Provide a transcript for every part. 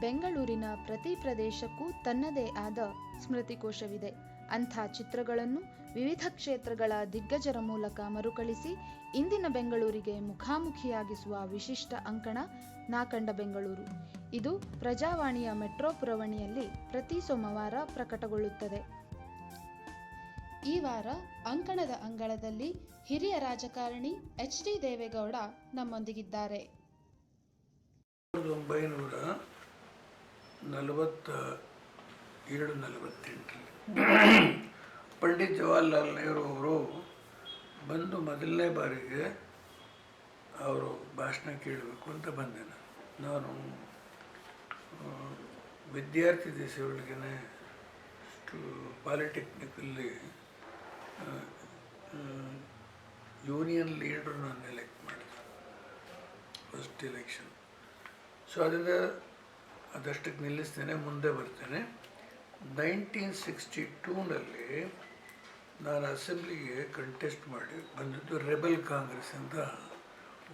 ಬೆಂಗಳೂರಿನ ಪ್ರತಿ ಪ್ರದೇಶಕ್ಕೂ ತನ್ನದೇ ಆದ ಸ್ಮೃತಿಕೋಶವಿದೆ. ಅಂಥ ಚಿತ್ರಗಳನ್ನು ವಿವಿಧ ಕ್ಷೇತ್ರಗಳ ದಿಗ್ಗಜರ ಮೂಲಕ ಮರುಕಳಿಸಿ ಇಂದಿನ ಬೆಂಗಳೂರಿಗೆ ಮುಖಾಮುಖಿಯಾಗಿಸುವ ವಿಶಿಷ್ಟ ಅಂಕಣ ನಾಕಂಡ ಬೆಂಗಳೂರು. ಇದು ಪ್ರಜಾವಾಣಿಯ ಮೆಟ್ರೋ ಪುರವಣಿಯಲ್ಲಿ ಪ್ರತಿ ಸೋಮವಾರ ಪ್ರಕಟಗೊಳ್ಳುತ್ತದೆ. ಈ ವಾರ ಅಂಕಣದ ಅಂಗಳದಲ್ಲಿ ಹಿರಿಯ ರಾಜಕಾರಣಿ ಎಚ್ ಡಿ ದೇವೇಗೌಡ ನಮ್ಮೊಂದಿಗಿದ್ದಾರೆ. ನಲವತ್ತ ಏಳು ನಲವತ್ತೆಂಟರಲ್ಲಿ. ಪಂಡಿತ್ ಜವಾಹರ್ಲಾಲ್ ನೆಹರು ಅವರು ಬಂದು ಮೊದಲನೇ ಬಾರಿಗೆ ಅವರು ಭಾಷಣ ಕೇಳಬೇಕು ಅಂತ ಬಂದೆ ನಾನು. ವಿದ್ಯಾರ್ಥಿ ದಿವಸಗಳಿಗೆ ಪಾಲಿಟೆಕ್ನಿಕಲ್ಲಿ ಯೂನಿಯನ್ ಲೀಡರ್ ನಾನು ಎಲೆಕ್ಟ್ ಮಾಡಿದೆ ಫಸ್ಟ್ ಎಲೆಕ್ಷನ್ ಸೊ ಅದರಿಂದ ಅದಷ್ಟಕ್ಕೆ ನಿಲ್ಲಿಸ್ತೇನೆ, ಮುಂದೆ ಬರ್ತೇನೆ. ನೈನ್ಟೀನ್ ಸಿಕ್ಸ್ಟಿ ಟೂನಲ್ಲಿ ನಾನು ಅಸೆಂಬ್ಲಿಗೆ ಕಂಟೆಸ್ಟ್ ಮಾಡಿ, ಬಂದಿದ್ದು ರೆಬೆಲ್ ಕಾಂಗ್ರೆಸ್ ಅಂತ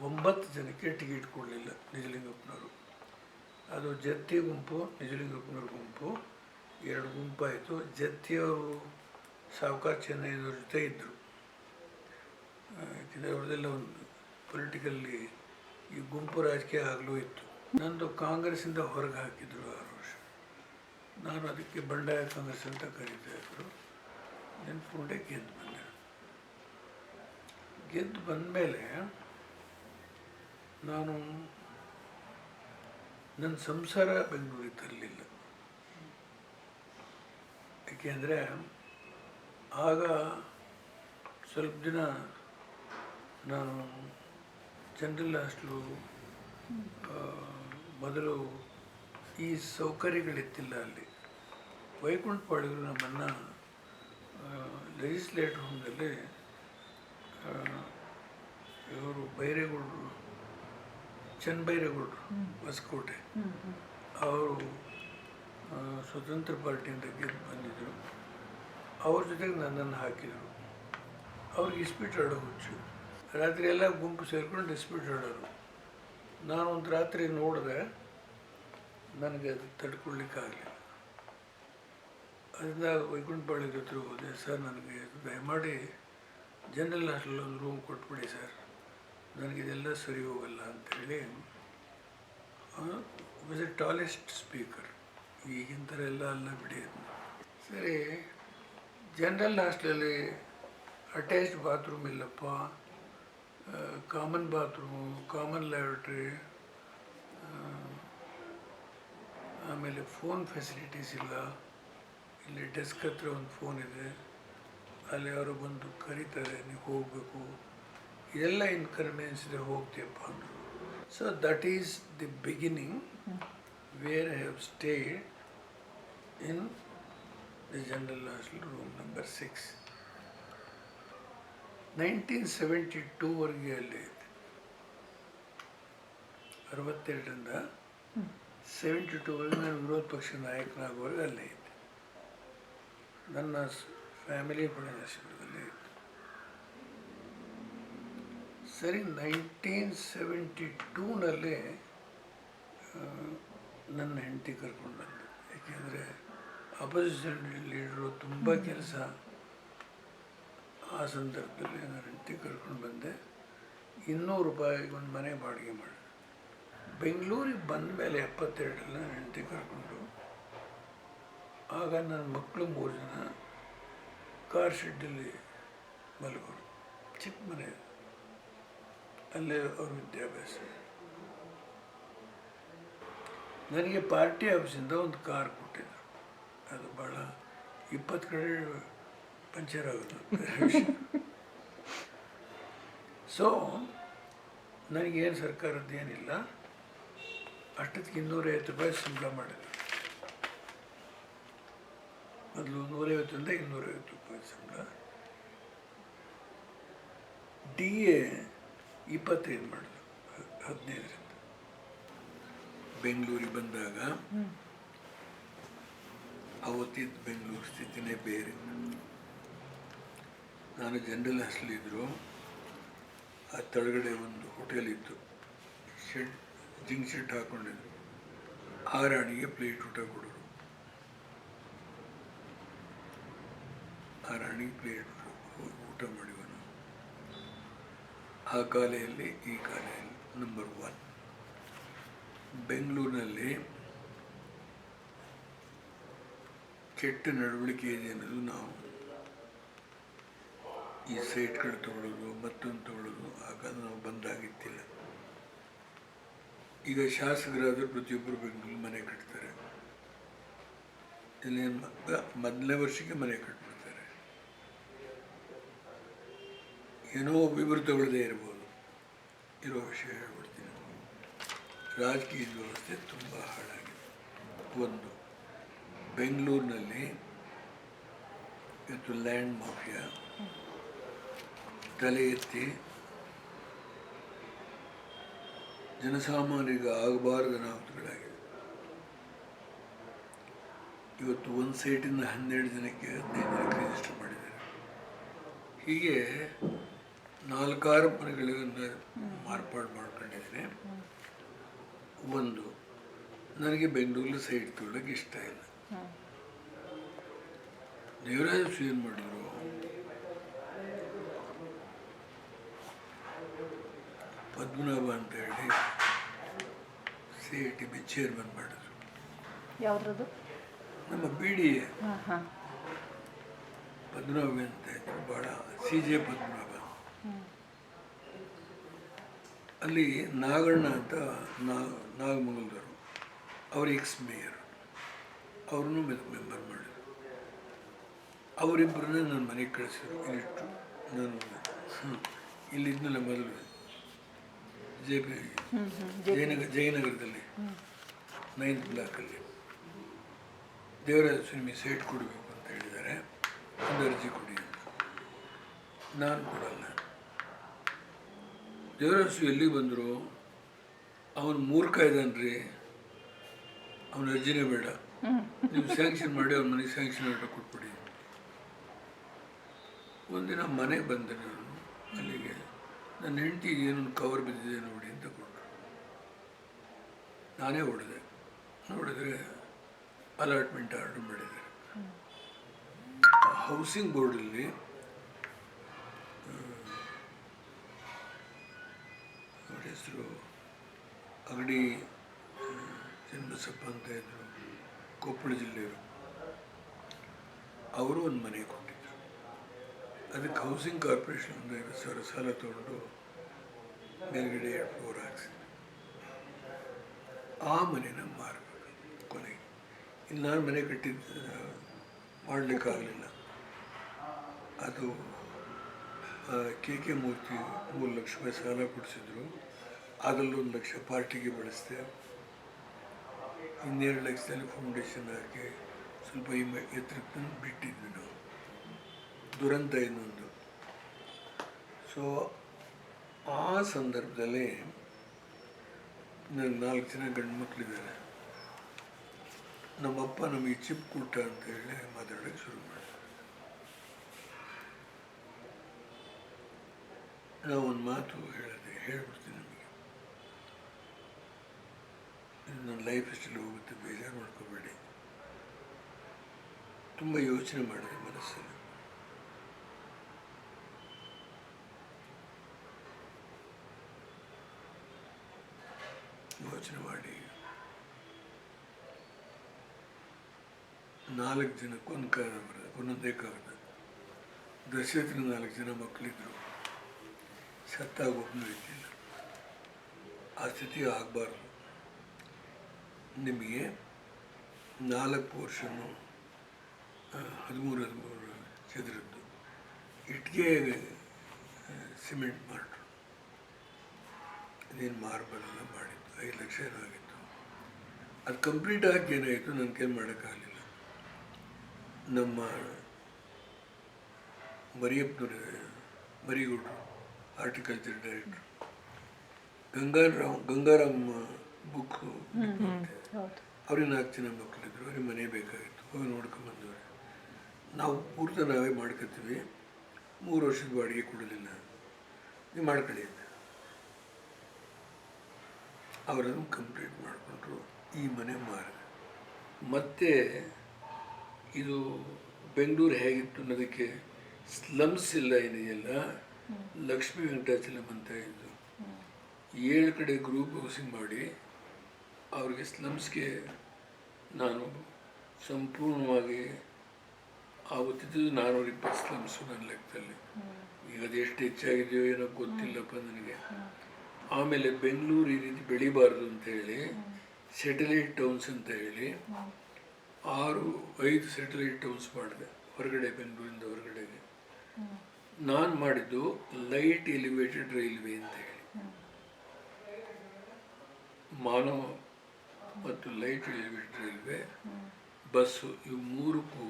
ಒಂಬತ್ತು ಜನಕ್ಕೆ ಟಿಕೆಟ್ ಕೊಡಲಿಲ್ಲ ನಿಜಲಿಂಗಪ್ಪನವರು. ಅದು ಜತ್ತಿ ಗುಂಪು, ನಿಜಲಿಂಗಪ್ಪನವ್ರ ಗುಂಪು. ಎರಡು ಗುಂಪಾಯಿತು. ಜತ್ತಿಯವರು ಸಾವುಕಾರ ಚೆನ್ನೈನವ್ರ ಜೊತೆ ಇದ್ದರು ಯಾಕೆಂದರೆ ಅವ್ರದ್ದೆಲ್ಲ ಒಂದು ಪೊಲಿಟಿಕಲ್ಲಿ ಈ ಗುಂಪು ರಾಜಕೀಯ ಆಗಲೂ ಇತ್ತು. ನಂದು ಕಾಂಗ್ರೆಸ್ಸಿಂದ ಹೊರಗೆ ಹಾಕಿದ್ರು ಆರು ವರ್ಷ ನಾನು ಅದಕ್ಕೆ ಬಂಡಾಯ ಕಾಂಗ್ರೆಸ್ ಅಂತ ಕರೀತಾ ಇದ್ರು. ನೆನ್ಪುಂಡೆ ಗೆದ್ದು ಬಂದೆ. ಗೆದ್ದು ಬಂದಮೇಲೆ ನಾನು ನನ್ನ ಸಂಸಾರ ಬೆಂಗಳೂರಿಗೆ ತರಲಿಲ್ಲ. ಏಕೆಂದರೆ ಆಗ ಸ್ವಲ್ಪ ದಿನ ನಾನು ಜನರಲ್ ಹಾಸ್ಟ್ಲು ಮೊದಲು ಈ ಸೌಕರ್ಯಗಳಿತ್ತಿಲ್ಲ ಅಲ್ಲಿ. ವೈಕುಂಠಪಾಳಿಗರು ನಮ್ಮನ್ನು ಲೆಜಿಸ್ಲೇಟರ್ ಹೋಮ್ನಲ್ಲಿ ಇವರು ಬೈರೇಗೌಡರು ಚನ್ನಬೈರೇಗೌಡರು ಹೊಸಕೋಟೆ. ಅವರು ಸ್ವತಂತ್ರ ಪಾರ್ಟಿಯಿಂದ ಗೆದ್ದು ಬಂದಿದ್ದರು ಅವ್ರ ಜೊತೆಗೆ ನನ್ನನ್ನು ಹಾಕಿದರು. ಅವ್ರಿಗೆ ಇಸ್ಪೀಟ್ ಆಡೋ ಹುಚ್ಚು. ರಾತ್ರಿ ಎಲ್ಲ ಗುಂಪು ಸೇರ್ಕೊಂಡು ಇಸ್ಪೀಟ್ ಆಡೋರು. ನಾನು ಒಂದು ರಾತ್ರಿ ನೋಡಿದೆ, ನನಗೆ ಅದು ತಡ್ಕೊಳ್ಳಿಕ್ಕಾಗಲಿಲ್ಲ ಅದರಿಂದ ವೈಕುಂಠಪಾಳಿ ಜೊತೆ ಹೋದೆ, ಸರ್ ನನಗೆ ದಯಮಾಡಿ ಜನರಲ್ ಹಾಸ್ಟೆಲ್ ಒಂದು ರೂಮ್ ಕೊಟ್ಬಿಡಿ ಸರ್ ನನಗಿದೆಲ್ಲ ಸರಿ ಹೋಗಲ್ಲ ಅಂಥೇಳಿ ವಾಸ್ ಎ ಟಾಲೆಸ್ಟ್ ಸ್ಪೀಕರ್ ಈಗಿನ ಥರ ಎಲ್ಲ ಅಲ್ಲ ಬಿಡಿ ಸರಿ, ಜನರಲ್ ಹಾಸ್ಟೆಲಲ್ಲಿ ಅಟ್ಯಾಚ್ಡ್ ಬಾತ್ರೂಮ್ ಇಲ್ಲಪ್ಪ. ಕಾಮನ್ ಬಾತ್ರೂಮು, ಕಾಮನ್ ಲ್ಯಾಬ್ರೇಟ್ರಿ ಆಮೇಲೆ ಫೋನ್ ಫೆಸಿಲಿಟೀಸ್ ಇಲ್ಲ. ಇಲ್ಲಿ ಡೆಸ್ಕ್ ಹತ್ರ ಒಂದು ಫೋನ್ ಇದೆ. ಅಲ್ಲಿ ಅವರು ಬಂದು ಕರೀತಾರೆ, ನೀವು ಹೋಗಬೇಕು. ಎಲ್ಲ ಇನ್ಕನ್ವೀನಿಯನ್ಸ್ ಇದೆ, ಹೋಗ್ತೀಯಪ್ಪ ಅಂದರು. So that is the beginning where I have stayed in the general hostel room number six nineteen seventy ಟೂವರೆಗೆ ಅಲ್ಲಿ ಇದ್ದೆ ಅರವತ್ತೆರಡರಿಂದ ಸೆವೆಂಟಿ ಟೂವರೆಗೆ ನಾನು ವಿರೋಧ ಪಕ್ಷ ನಾಯಕನಾಗುವಾಗ ಅಲ್ಲೇ ಇದ್ದೆ ನನ್ನ ಫ್ಯಾಮಿಲಿ ಪುಣೇಶ್ವರದಲ್ಲೇ ಇತ್ತು ಸರಿ ನೈನ್ಟೀನ್ ಸೆವೆಂಟಿ ಟೂನಲ್ಲಿ ನನ್ನ ಹೆಂಡತಿ ಕರ್ಕೊಂಡು ಬಂದೆ. ಏಕೆಂದರೆ ಅಪೋಸಿಷನ್ ಲೀಡರು ತುಂಬ ಕೆಲಸ ಆ ಸಂದರ್ಭದಲ್ಲಿ ನನ್ನ ಹೆಂಡತಿ ಕರ್ಕೊಂಡು ಬಂದೆ. ಇನ್ನೂರು ರೂಪಾಯಿಗೆ ಒಂದು ಮನೆ ಬಾಡಿಗೆ ಮಾಡಿದೆ ಬೆಂಗಳೂರಿಗೆ ಬಂದ ಮೇಲೆ ಎಪ್ಪತ್ತೆರಡರಲ್ಲಿ ನನ್ನ ಹೆಂಡತಿ ಕರ್ಕೊಂಡು. ಆಗ ನನ್ನ ಮಕ್ಕಳು ಮೂರು ಜನ ಕಾರ್ ಶೆಡ್ಡಲ್ಲಿ ಮಲಗೋರು. ಚಿಕ್ಕ ಮನೆ. ಅಲ್ಲೇ ಅವ್ರ ವಿದ್ಯಾಭ್ಯಾಸ. ನನಗೆ ಪಾರ್ಟಿ ಆಫೀಸಿಂದ ಒಂದು ಕಾರ್ ಕೊಟ್ಟಿದ್ರು. ಅದು ಭಾಳ ಇಪ್ಪತ್ತು ಕಡೆ ಪಂಚರ್ ಆಗೋದು ಸೊ ನನಗೇನು ಸರ್ಕಾರದ್ದು ಏನಿಲ್ಲ ಅಷ್ಟೊತ್ತಿಗೆ ಇನ್ನೂರೈವತ್ತು ರೂಪಾಯಿ ಸಂಬಳ ಮಾಡಿದೆ ಮೊದಲು ನೂರೈವತ್ತರಿಂದ ಇನ್ನೂರೈವತ್ತು ರೂಪಾಯಿ ಸಂಬಳ. ಡಿ ಎ ಇಪ್ಪತ್ತೈದು ಮಾಡಿದ್ರು ಹದಿನೈದರಿಂದ. ಬೆಂಗಳೂರಿಗೆ ಬಂದಾಗ ಅವತ್ತಿದ್ದ ಬೆಂಗಳೂರು ಸ್ಥಿತಿನೇ ಬೇರೆ. ನಾನು ಜನರಲ್ ಹಾಸ್ಟೆಲ್ ಇದ್ದರು ಆ ತಳಗಡೆ ಒಂದು ಹೋಟೆಲ್ ಇತ್ತು. ಶೆಡ್ ಜಿಂಕ್ ಶೆಡ್ ಹಾಕ್ಕೊಂಡಿದ್ರು ಆ ರಾಣಿಗೆ ಪ್ಲೇಟ್ ಊಟ ಕೊಡೋರು ಆ ರಾಣಿಗೆ ಪ್ಲೇಟ್ ಊಟ ಮಾಡಿವನು. ಆ ಕಾಲೆಯಲ್ಲಿ, ಈ ಕಾಲೆಯಲ್ಲಿ ನಂಬರ್ ಒನ್ ಬೆಂಗಳೂರಿನಲ್ಲಿ ಕೆಟ್ಟ ನಡವಳಿಕೆ ಇದೆ ಅನ್ನೋದು ನಾವು ಈ ಸೈಟ್ಗಳು ತಗೊಳ್ಳೋದು ಮತ್ತೊಂದು ತಗೊಳ್ಳೋದು ಆಗ ನಾವು ಬಂದಾಗಿತ್ತಿಲ್ಲ ಈಗ ಶಾಸಕರಾದರೂ ಪ್ರತಿಯೊಬ್ಬರು ಬೆಂಗಳೂರು ಮನೆ ಕಟ್ತಾರೆ. ಇಲ್ಲಿ ಮೊದಲನೇ ವರ್ಷಕ್ಕೆ ಮನೆ ಕಟ್ಬಿಡ್ತಾರೆ. ಏನೋ ಒಬ್ಬಿಬ್ಬರು ತಗೊಳ್ಳದೇ ಇರ್ಬೋದು. ಇರೋ ವಿಷಯ ಹೇಳ್ಬಿಡ್ತೀನಿ. ರಾಜಕೀಯ ವ್ಯವಸ್ಥೆ ತುಂಬ ಹಾಳಾಗಿದೆ. ಒಂದು, ಬೆಂಗಳೂರಿನಲ್ಲಿ ಇವತ್ತು ಲ್ಯಾಂಡ್ ಮಾಫಿಯಾ ತಲೆ ಎತ್ತಿ ಜನಸಾಮಾನ್ಯರಿಗೆ ಆಗಬಾರದ ಅನಾಹುತಗಳಾಗಿದೆ ಇವತ್ತು ಒಂದು ಸೈಟಿಂದ ಹನ್ನೆರಡು ಜನಕ್ಕೆ ಹದಿನೈದು ಜನಕ್ಕೆ ರಿಜಿಸ್ಟರ್ ಮಾಡಿದ್ದಾರೆ. ಹೀಗೆ ನಾಲ್ಕಾರು ಮನೆಗಳನ್ನು ಮಾರ್ಪಾಡು ಮಾಡ್ಕೊಂಡಿದ್ದೇನೆ. ಒಂದು ನನಗೆ ಬೆಂಗಳೂರಲ್ಲಿ ಸೈಟ್ ತೊಗೊಳಕ್ಕೆ ಇಷ್ಟ ಇಲ್ಲ. ದೇವರಾಜ ಏನು ಮಾಡಿದ್ರು? ಪದ್ಮನಾಭ ಅಂತ ಹೇಳಿ C I T B chairman ಮಾಡಿದ್ರು. ಯಾವ್ದ್ರದ್ದು? ನಮ್ಮ ಬಿ ಡಿ ಎ. ಪದ್ಮನಾಭ ಅಂತ ಇದ್ರು ಭಾಳ ಸಿ ಜೆ ಪದ್ಮನಾಭ. ಅಲ್ಲಿ ನಾಗಣ್ಣ ಅಂತ ನಾಗ ನಾಗಮಂಗಲದವರು ಅವ್ರ ಎಕ್ಸ್ ಮೇಯರ್ ಅವ್ರನ್ನೂ ಮೆಂಬರ್ ಮಾಡಿದ್ರು. ಅವರಿಬ್ಬರನ್ನೇ ನನ್ನ ಮನೆಗೆ ಕಳಿಸಿದ್ರು ಇಲ್ಲಿಟ್ಟು ನಾನು ಇಲ್ಲಿದ್ದ ಮೊದಲು ಜೆ ಪಿ ಜಯನಗರ, ಜಯನಗರದಲ್ಲಿ ನೈನ್ತ್ ಬ್ಲಾಕಲ್ಲಿ ದೇವರಾಜ ಸ್ವಾಮಿ ಸೇಟ್ ಕೊಡಬೇಕು ಅಂತ ಹೇಳಿದ್ದಾರೆ. ಒಂದು ಅರ್ಜಿ ಕೊಡಿ ನಾನು ಕೊಡಲ್ಲ. ದೇವರಾಜು ಎಲ್ಲಿ ಬಂದರು? ಅವನು ಮೂರ್ಖ ಇದ್ದಾನ್ರಿ. ಅವನ ಅರ್ಜಿನೇ ಬೇಡ. ನೀವು ಸ್ಯಾಂಕ್ಷನ್ ಮಾಡಿ ಅವ್ರ ಮನೆಗೆ ಸ್ಯಾಂಕ್ಷನ್ ಆರ್ಡರ್ ಕೊಟ್ಬಿಡಿ ಒಂದಿನ ಮನೆ ಬಂದೆ ನಾನು ಅಲ್ಲಿಗೆ. ನನ್ನ ಹೆಂಡತಿ ಏನೊಂದು ಕವರ್ ಬಿದ್ದಿದೆ ನೋಡಿ ಅಂತ ಕೊಟ್ಟರು ನಾನೇ ಹೊಡೆದೆ. ನೋಡಿದ್ರೆ ಅಲಾಟ್ಮೆಂಟ್ ಆರ್ಡರ್ ಮಾಡಿದೆ ಹೌಸಿಂಗ್ ಬೋರ್ಡಲ್ಲಿ ಅವ್ರ ಹೆಸರು ಅಗಡಿ ಚನ್ನಬಸಪ್ಪ ಅಂತ ಇದ್ರು. ಕೊಪ್ಪಳ ಜಿಲ್ಲೆಯವರು. ಅವರು ಒಂದು ಮನೆಗೆ ಅದಕ್ಕೆ ಹೌಸಿಂಗ್ ಕಾರ್ಪೊರೇಷನ್ ಒಂದು ಐವತ್ತು ಸಾವಿರ ಸಾಲ ತೊಗೊಂಡು ಮೇಲ್ಗಡೆ ಎರಡು ಫ್ಲೋರ್ ಹಾಕ್ಸಿ ಆ ಮನೆನ ಮಾರಬೇಕು ಕೊನೆಗೆ. ಇಲ್ಲಿ ನಾನು ಮನೆ ಕಟ್ಟಿದ್ದು ಮಾಡಲಿಕ್ಕಾಗಲಿಲ್ಲ ಅದು ಕೆ ಕೆ ಮೂರ್ತಿ ಮೂರು ಲಕ್ಷ ರೂಪಾಯಿ ಸಾಲ ಕೊಡಿಸಿದ್ರು. ಅದರಲ್ಲೊಂದು ಲಕ್ಷ ಪಾರ್ಟಿಗೆ ಬಳಸಿದೆ. ಇನ್ನೆರಡು ಲಕ್ಷದಲ್ಲಿ ಫೌಂಡೇಶನ್ ಹಾಕಿ ಸ್ವಲ್ಪ ಈ ಎತ್ತರಕ್ಕೆ ಬಿಟ್ಟಿದ್ವಿ ನಾವು. ದುರಂತ ಇನ್ನೊಂದು ಸೊ ಆ ಸಂದರ್ಭದಲ್ಲಿ ನನಗೆ ನಾಲ್ಕು ಜನ ಗಂಡು ಮಕ್ಕಳಿದ್ದಾರೆ ನಮ್ಮಪ್ಪ ನಮಗೆ ಚಿಪ್ ಕೊಟ್ಟ ಅಂತ ಹೇಳಿ ಮಾತಾಡೋಕ್ಕೆ ಶುರು ಮಾಡಿದೆ ನಾವು ಒಂದು ಮಾತು ಹೇಳಿದೆ, ಹೇಳ್ಬಿಡ್ತೀನಿ ನಮಗೆ. ನನ್ನ ಲೈಫ್ ಸ್ಟೈಲ್ ಹೋಗುತ್ತೆ, ಬೇಜಾರು ಮಾಡ್ಕೋಬೇಡಿ. ತುಂಬ ಯೋಚನೆ ಮಾಡಿದೆ ಮನಸ್ಸಲ್ಲಿ. ಯೋಚನೆ ಮಾಡಿ. ನಾಲ್ಕು ಜನಕ್ಕೆ ಒಂದು ಕಾರಣ ಬರೋದು ಒಂದೊಂದೇ ಕಾರಣ. ದಶರಥನ ನಾಲ್ಕು ಜನ ಮಕ್ಕಳಿದ್ರು. ಸತ್ತಾಗ ಒಬ್ಬನು ಇದ್ದಿಲ್ಲ. ಆ ಸ್ಥಿತಿ ಆಗಬಾರ್ದು. ನಿಮಗೆ ನಾಲ್ಕು ವರ್ಷನೂ ಹದಿಮೂರು ಹದಿಮೂರು ಚದುರದ್ದು. ಇಟ್ಟಿಗೆ ಸಿಮೆಂಟ್ ಮಾಡ್ರು. ಅದೇನು ಮಾರ್ಬಲ್ ಎಲ್ಲ ಮಾಡಿದ್ದು ಐದು ಲಕ್ಷ ಏನೋ ಆಗಿತ್ತು. ಅದು ಕಂಪ್ಲೀಟ್ ಆಗಿ ಏನಾಯಿತು ನನ್ನ ಕೈ ಮಾಡೋಕ್ಕಾಗಲಿಲ್ಲ. ನಮ್ಮ ಮರಿಯಪ್ಪನವ್ರ ಮರಿಗೌಡರು horticulture director Gangaram Gangaram book ಅವ್ರಿಗೆ ನಾಲ್ಕು ಜನ ಮಕ್ಕಳಿದ್ರು ಅವ್ರಿಗೆ ಮನೆ ಬೇಕಾಗಿತ್ತು. ಹೋಗಿ ನೋಡ್ಕೊಂಬಂದವ್ರೆ ನಾವು ಪೂರ್ತಿ ನಾವೇ ಮಾಡ್ಕೊತೀವಿ. ಮೂರು ವರ್ಷದ ಬಾಡಿಗೆ ಕೊಡಲಿಲ್ಲ. ನೀವು ಮಾಡ್ಕೊಳ್ಳಿ ಅಂತ. ಅವರನ್ನು ಕಂಪ್ಲೀಟ್ ಮಾಡಿಕೊಂಡ್ರು. ಈ ಮನೆ ಮಾರ ಮತ್ತೆ ಇದು ಬೆಂಗಳೂರು ಹೇಗಿತ್ತು ಅನ್ನೋದಕ್ಕೆ ಸ್ಲಮ್ಸ್ ಇಲ್ಲ ಏನಿದೆಯಲ್ಲ ಲಕ್ಷ್ಮೀ ವೆಂಕಟಾಚಲಂ ಅಂತ ಇದ್ದು ಏಳು ಕಡೆ ಗ್ರೂಪ್ ಹೌಸಿಂಗ್ ಮಾಡಿ ಅವ್ರಿಗೆ ಸ್ಲಮ್ಸ್ಗೆ ನಾನು ಸಂಪೂರ್ಣವಾಗಿ ಆಗುತ್ತಿದ್ದು ನಾನ್ನೂರ ಇಪ್ಪತ್ತು ಸ್ಲಮ್ಸು ನನ್ನ ಲೆಕ್ಕದಲ್ಲಿ. ಈಗ ಅದು ಎಷ್ಟು ಹೆಚ್ಚಾಗಿದೆಯೋ ಏನೋ ಗೊತ್ತಿಲ್ಲಪ್ಪ ನನಗೆ. ಆಮೇಲೆ ಬೆಂಗಳೂರು ಈ ರೀತಿ ಬೆಳಿಬಾರ್ದು ಅಂತ ಹೇಳಿ ಸೆಟಲೈಟ್ ಟೌನ್ಸ್ ಅಂತ ಹೇಳಿ ಆರು ಐದು ಸೆಟಲೈಟ್ ಟೌನ್ಸ್ ಮಾಡಿದೆ ಹೊರಗಡೆ ಬೆಂಗಳೂರಿಂದ ಹೊರಗಡೆಗೆ. ನಾನು ಮಾಡಿದ್ದು ಲೈಟ್ ಎಲಿವೇಟೆಡ್ ರೈಲ್ವೆ ಅಂತ ಹೇಳಿ. ಮಾನವ ಮತ್ತು ಲೈಟ್ ಎಲಿವೇಟೆಡ್ ರೈಲ್ವೆ ಬಸ್ಸು ಇವು ಮೂರಕ್ಕೂ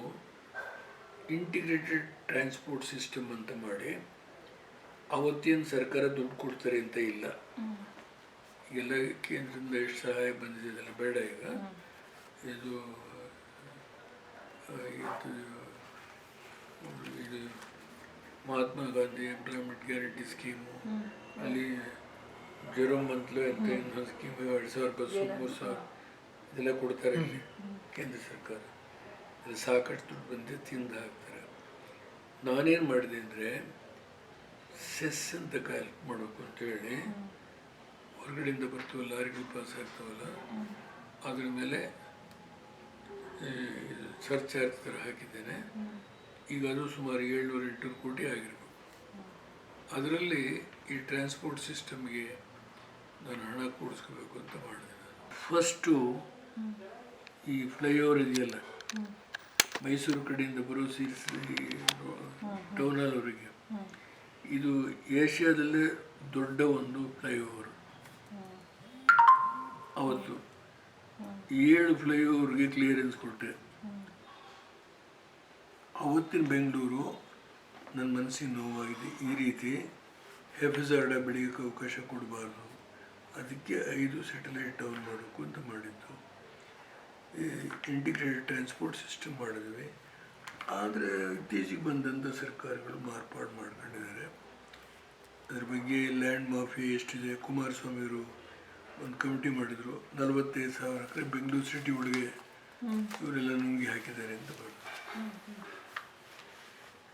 ಇಂಟಿಗ್ರೇಟೆಡ್ ಟ್ರಾನ್ಸ್ಪೋರ್ಟ್ ಸಿಸ್ಟಮ್ ಅಂತ ಮಾಡಿ ಅವತ್ತೇನು ಸರ್ಕಾರ ದುಡ್ಡು ಕೊಡ್ತಾರೆ ಅಂತ ಇಲ್ಲ. ಎಲ್ಲ ಕೇಂದ್ರದಿಂದ ಎಷ್ಟು ಸಹಾಯ ಬಂದಿದೆ ಅದೆಲ್ಲ ಬೇಡ ಈಗ. ಇದು ಇದು ಇದು Mahatma Gandhi employment guarantee scheme ಅಲ್ಲಿ ಜೀರೋ ಮಂತ್ಲು ಅಂತ ಇನ್ನೊಂದು ಸ್ಕೀಮ್ ಎರಡು ಸಾವಿರ ಬಸ್ಸು ಮೂರು ಸಾವಿರ. ಇದೆಲ್ಲ ಕೊಡ್ತಾರೆ ಇಲ್ಲಿ ಕೇಂದ್ರ ಸರ್ಕಾರ. ಅದು ಸಾಕಷ್ಟು ದುಡ್ಡು ಬಂದು ತಿಂದ ಹಾಕ್ತಾರೆ. ನಾನೇನು ಮಾಡಿದೆ ಅಂದರೆ ಸೆಸ್ ಅಂತ ಕ್ಯಾಲ್ಕ್ ಮಾಡಬೇಕು ಅಂತೇಳಿ ಹೊರಗಡೆಯಿಂದ ಬರ್ತೀವಲ್ಲ ಲಾರಿಗಳು ಪಾಸ್ ಆಗ್ತಾವಲ್ಲ? ಅದ್ರ ಮೇಲೆ ಸರ್ಚಾರ್ಜ್ ಥರ ಹಾಕಿದ್ದೇನೆ. ಈಗ ಅದು ಸುಮಾರು ಏಳ್ನೂರ ಎಂಟುನೂರು ಕೋಟಿ ಆಗಿರ್ಬೇಕು. ಅದರಲ್ಲಿ ಈ ಟ್ರಾನ್ಸ್ಪೋರ್ಟ್ ಸಿಸ್ಟಮ್ಗೆ ನಾನು ಹಣ ಕೂಡಿಸ್ಕೋಬೇಕು ಅಂತ ಮಾಡಿದೆ ಫಸ್ಟು ಈ ಫ್ಲೈಓವರ್ ಇದೆಯಲ್ಲ? ಮೈಸೂರು ಕಡೆಯಿಂದ ಬರೋ ಸೀರಿಸ್ ಟೌನಲ್ವರೆಗೆ ಇದು ಏಷ್ಯಾದಲ್ಲೇ ದೊಡ್ಡ ಒಂದು ಫ್ಲೈಓವರ್ ಅವತ್ತು. ಏಳು ಫ್ಲೈಓವರ್ಗೆ ಕ್ಲಿಯರೆನ್ಸ್ ಕೊಟ್ಟೆ. ಅವತ್ತಿನ ಬೆಂಗಳೂರು ನನ್ನ ಮನಸ್ಸಿಗೆ ನೋವಾಗಿದೆ. ಈ ರೀತಿ ಹೆಫೆಜಾರ್ಡ ಬೆಳೆಯೋಕ್ಕೆ ಅವಕಾಶ ಕೊಡಬಾರ್ದು. ಅದಕ್ಕೆ ಐದು ಸ್ಯಾಟಲೈಟ್ ಡೌನ್ ಮಾಡಬೇಕು ಅಂತ ಮಾಡಿದ್ದು. ಇಂಟಿಗ್ರೇಟೆಡ್ ಟ್ರಾನ್ಸ್ಪೋರ್ಟ್ ಸಿಸ್ಟಮ್ ಮಾಡಿದ್ವಿ. ಆದರೆ ಇತ್ತೀಚೆಗೆ ಬಂದಂಥ ಸರ್ಕಾರಗಳು ಮಾರ್ಪಾಡು ಮಾಡ್ಕೊಂಡಿದ್ದಾರೆ. ಅದ್ರ ಬಗ್ಗೆ ಲ್ಯಾಂಡ್ ಮಾಫಿ ಎಷ್ಟಿದೆ, ಕುಮಾರಸ್ವಾಮಿಯವರು ಒಂದು ಕಮಿಟಿ ಮಾಡಿದರು. ನಲವತ್ತೈದು ಸಾವಿರ ಎಕರೆ ಬೆಂಗಳೂರು ಸಿಟಿ ಒಳಗೆ ಇವರೆಲ್ಲ ನುಂಗಿ ಹಾಕಿದ್ದಾರೆ ಅಂತ ಬಂದು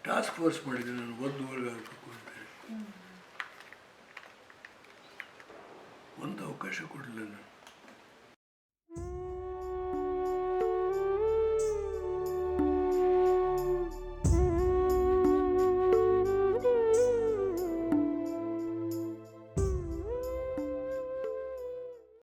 ಟಾಸ್ಕ್ ಫೋರ್ಸ್ ಮಾಡಿದೆ ನಾನು ಒಂದು ವರ್ಗ ಆಗಬೇಕು ಅಂತ ಹೇಳಿ. ಒಂದು ಅವಕಾಶ ಕೊಡಲಿಲ್ಲ ನಾನು.